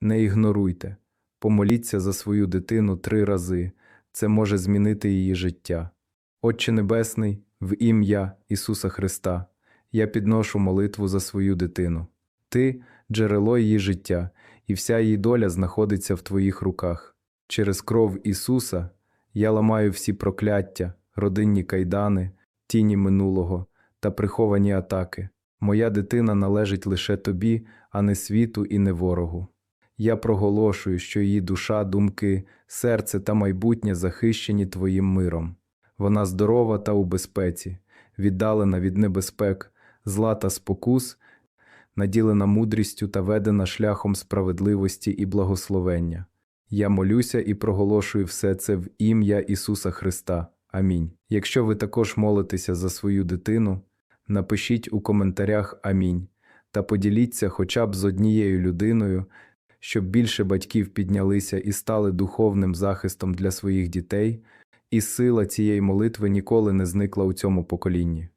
Не ігноруйте. Помоліться за свою дитину три рази. Це може змінити її життя. Отче Небесний, в ім'я Ісуса Христа, я підношу молитву за свою дитину. Ти джерело її життя, і вся її доля знаходиться в Твоїх руках. Через кров Ісуса я ламаю всі прокляття, родинні кайдани, тіні минулого та приховані атаки. Моя дитина належить лише тобі, а не світу і не ворогу. Я проголошую, що її душа, думки, серце та майбутнє захищені твоїм миром. Вона здорова та у безпеці, віддалена від небезпек, зла та спокус, наділена мудрістю та ведена шляхом справедливості і благословення. Я молюся і проголошую все це в ім'я Ісуса Христа. Амінь. Якщо ви також молитеся за свою дитину, напишіть у коментарях Амінь та поділіться хоча б з однією людиною, щоб більше батьків піднялися і стали духовним захистом для своїх дітей, і сила цієї молитви ніколи не зникла у цьому поколінні.